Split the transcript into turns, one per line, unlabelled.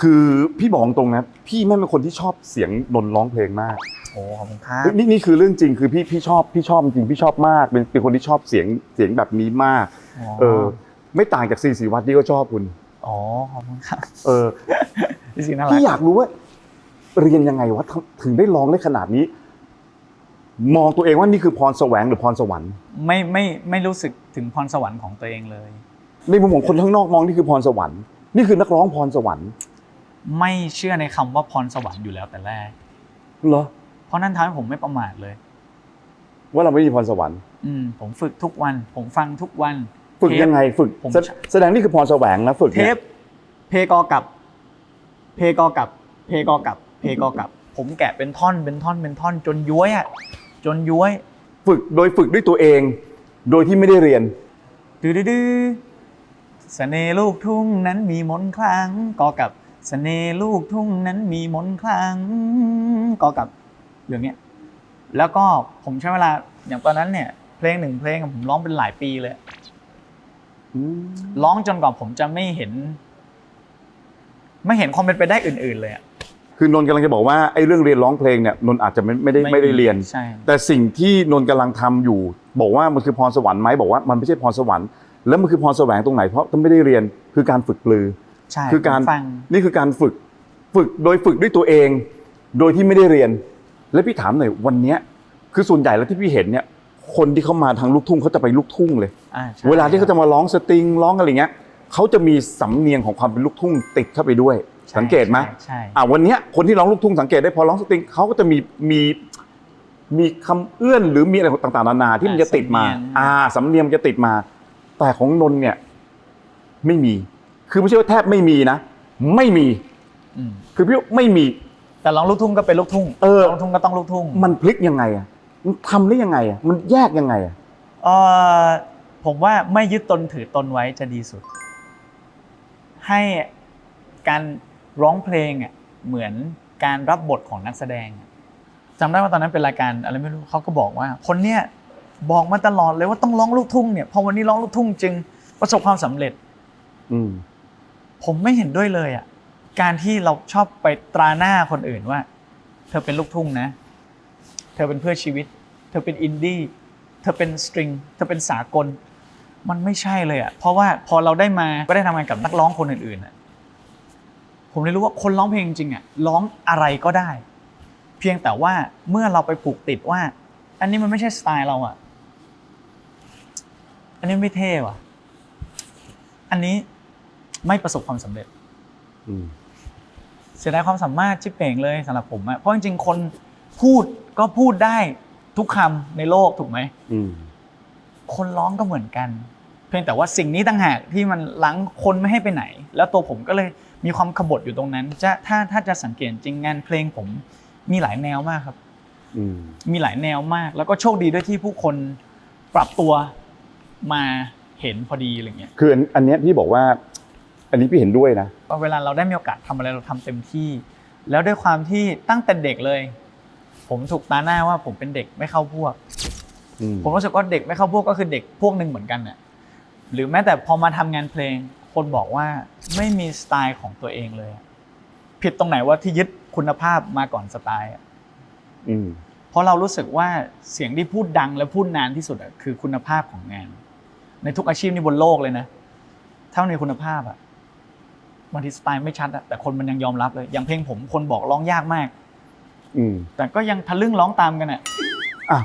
คือพี่บอกตรงนะพี่ไม่เป็นคนที่ชอบเสียงนนท์ร้องเพลงมาก
โอ้ขอบคุณครับ
เฮ้ยนี่นี่คือเรื่องจริงคือพี่พี่ชอบพี่ชอบจริงพี่ชอบมากเป็นเป็นคนที่ชอบเสียงเสียงแบบนี้มากเออไม่ต่างจากซีสีวัดที่ก็ชอบคุณ
อ๋อขอบคุณครับ
เออ
พี่สิน่ารัก
พี่อยากรู้ว่าเรียนยังไงวะทำถึงได้ร้องได้ขนาดนี้ มองตัวเองว่านี่คือพรแสวงหรือพรสวรรค์
ไม่ไม่ไม่รู้สึกถึงพรสวรรค์ของตัวเองเลย
ในมุมของคนข้างนอกมองนี่คือพรสวรรค์ นี่คือนักร้องพรสวรรค์
ไม่เชื่อในคำว่าพรสวรรค์อยู่แล้วแต่แรก
เหรอ
เพราะนั่นทำให้ผมไม่ประมาทเลย
ว่าเราไม่มีพรสวรรค์
อืมผมฝึกทุกวัน ผมฟังทุกวัน
ฝึก
เทป
ยังไงฝึก
ผม
แสแสดงนี่คือพรแสวงนะฝึก
เท
เนี่ย
ปเพกอกับ เพกอกับ เพกอกับ เพกอกับ ผมแกะเป็นท่อนเป็นท่อนเป็นท่อนจนย้วยอะจนย้วย
ฝึกโดยฝึกด้วยตัวเอง โดยที่ไม่ได้เรียน
ดื้อดื้อ เสน่ห์ลูกทุ่งนั้นมีมนต์คลังกอกับเสน่ห์ลูกทุ่งนั้นมีมนต์คลังกอกับเรื่องเนี้ยแล้วก็ผมใช้เวลาอย่างตอนนั้นเนี่ย เพลงหนึ่งเพลงอะผมร้องเป็นหลายปีเลยร้องจนกว่าผมจะไม่เห็น ไม่เห็นความเป็นไปได้อื่น ๆ เลยอะ
คือนนท์กำลังจะบอกว่าไอ้เรื่องเรียนร้องเพลงเนี่ยนนท์อาจจะไม่ไม่ได้ไม่ได้เรียน
ใช่
แต่สิ่งที่นนท์กำลังทำอยู่ บอกว่ามันคือพรสวรรค์ไหมบอกว่ามันไม่ใช่พรสวรรค์ แล้วมันคือพรแสวงตรงไหนเพราะต้องไม่ได้เรียนคือการฝึกปลือ
ใช่
คือการ
ผมฟัง
นี่คือการฝึกฝึกโดยฝึกด้วยตัวเอง โดยที่ไม่ได้เรียน แล้วพี่ถามหน่อยวันเนี้ยคือส่วนใหญ่แล้วที่พี่เห็นเนี่ย คนที่เขามาทางลูกทุ่งเขาจะไปลูกทุ่งเลย
อ่ใช่
เวลาที่เขาจะมาร้องสตริงร้องอะไรเงี้ยเขาจะมีสำเนียงของความเป็นลูกทุ่งติดเข้าไปด้วย
ใช่
สังเกตไหม
ใช่ใช่
อ่าวันเนี้ยคนที่ร้องลูกทุ่งสังเกตได้พอร้องสตริงเขาก็จะมีมีมีคำเอื้อนหรือมีอะไรต่างๆนานาที่มันจะติดมา อ่าสำเนียงมันจะติดมา แต่ของนนท์เนี่ย ไม่มี คือไม่ใช่ว่าแทบไม่มีนะไม่มี
อืม
คือพี่ว่าไม่มี
แต่ร้องลูกทุ่งก็เป็นลูกทุ่ง
เออ
ร้องลูกทุ่งก็ต้องลูกทุ่ง
มันพลิกยังไงอะมันทำได้ยังไงอะมันแยกยังไงอะ
เออผมว่าไม่ยึดตนถือตนไว้จะดีสุด ให้การร้องเพลงอะเหมือนการรับบทของนักแสดงอะจำได้ว่าตอนนั้นเป็นรายการอะไรไม่รู้เขาก็บอกว่า คนเนี้ย บอกมาตลอดเลยว่าต้องร้องลูกทุ่งเนี่ยพอวันนี้ร้องลูกทุ่งจึงประสบความสำเร็จ
อืม
ผมไม่เห็นด้วยเลยอะการที่เราชอบไปตราหน้าคนอื่นว่า เธอเป็นลูกทุ่งนะ เธอเป็นเพื่อชีวิต เธอเป็นอินดี้เธอเป็นสตริงเธอเป็นสากล มันไม่ใช่เลยอะเพราะว่าพอเราได้มาก็ได้ทำงานกับนักร้องคนอื่นๆอะผมเลยรู้ว่าคนร้องเพลงจริงๆอะร้องอะไรก็ได้ เพียงแต่ว่าเมื่อเราไปผูกติดว่า อันนี้มันไม่ใช่สไตล์เราอะ อันนี้ไม่เท่ว่ะ อันนี้ไม่ประสบความสำเร็จ
อืม
เสียดายความสามารถชิบเป่งเลยสำหรับผมอะเพราะจริงๆ คนพูดก็พูดได้ทุกคำในโลกถูกไหม
อืม
คนร้องก็เหมือนกัน เพียงแต่ว่าสิ่งนี้ต่างหากที่มันล้างคนไม่ให้ไปไหน แล้วตัวผมก็เลยมีความขบฏอยู่ตรงนั้น จะถ้าถ้าจะสังเกตจริงงานเพลงผมมีหลายแนวมากครับ
อืม
มีหลายแนวมาก แล้วก็โชคดีด้วยที่ผู้คนปรับตัว มาเห็นพอดีอะไรเงี้ย
คืออันอันเนี้ยพี่บอกว่า อันนี้พี่เห็นด้วยนะ
ว่าเวลาเราได้มีโอกาสทำอะไรเราทำเต็มที่ แล้วด้วยความที่ตั้งแต่เด็กเลย ผมถูกตาหน้าว่าผมเป็นเด็กไม่เข้าพวก
อืม
ผมรู้สึกว่าเด็กไม่เข้าพวกก็คือเด็กพวกหนึ่งเหมือนกันน่ะหรือแม้แต่พอมาทำงานเพลง คนบอกว่าไม่มีสไตล์ของตัวเองเลยอะผิดตรงไหนว่าที่ยึดคุณภาพมาก่อนสไตล์อะ
อืม
เพราะเรารู้สึกว่าเสียงที่พูดดังและพูดนานที่สุดอะคือคุณภาพของงาน ในทุกอาชีพนี่บนโลกเลยนะ ถ้ามันมีคุณภาพอะบางทีสไตล์ไม่ชัดอะแต่คนมันยังยอมรับเลย อย่างเพลงผมคนบอกร้องยากมาก
อืม
แต่ก็ยังทะลึ่งร้องตามกันอะ
อะ